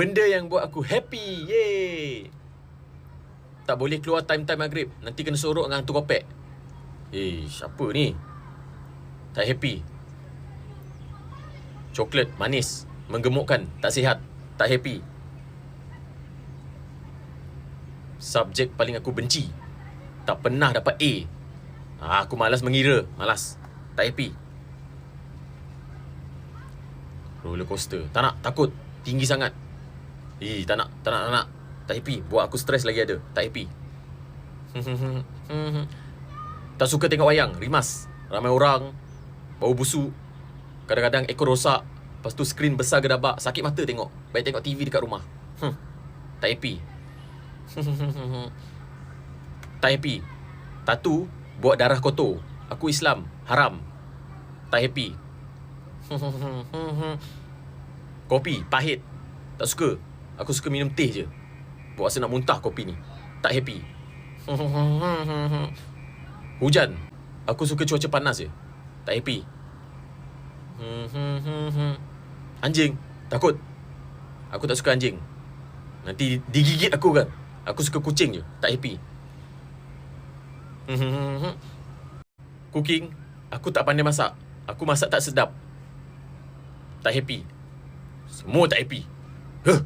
Benda yang buat aku happy. Yeay. Tak boleh keluar time-time maghrib. Nanti kena sorok dengan hantu kopek. Eh, siapa ni? Tak happy. Coklat manis, menggemukkan, tak sihat, tak happy. Subjek paling aku benci. Tak pernah dapat A. Ah, aku malas mengira, malas. Tak happy. Roller coaster. Tak nak, takut. Tinggi sangat. Eh, tak nak, tak nak, tak nak. Tak happy. Buat aku stres lagi ada. Tak happy. tak suka tengok wayang. Rimas. Ramai orang. Bau busuk. Kadang-kadang ekor rosak. Lepas tu skrin besar gedabak. Sakit mata tengok. Baik tengok TV dekat rumah. Hmm. Tak happy. tak happy. Tatu buat darah kotor. Aku Islam. Haram. Tak happy. Kopi pahit. Tak suka. Aku suka minum teh je. Buat rasa nak muntah kopi ni. Tak happy. Hujan. Aku suka cuaca panas je. Tak happy. Anjing. Takut. Aku tak suka anjing. Nanti digigit aku kan. Aku suka kucing je. Tak happy. Cooking. Aku tak pandai masak. Aku masak tak sedap. Tak happy. Semua tak happy. Huh.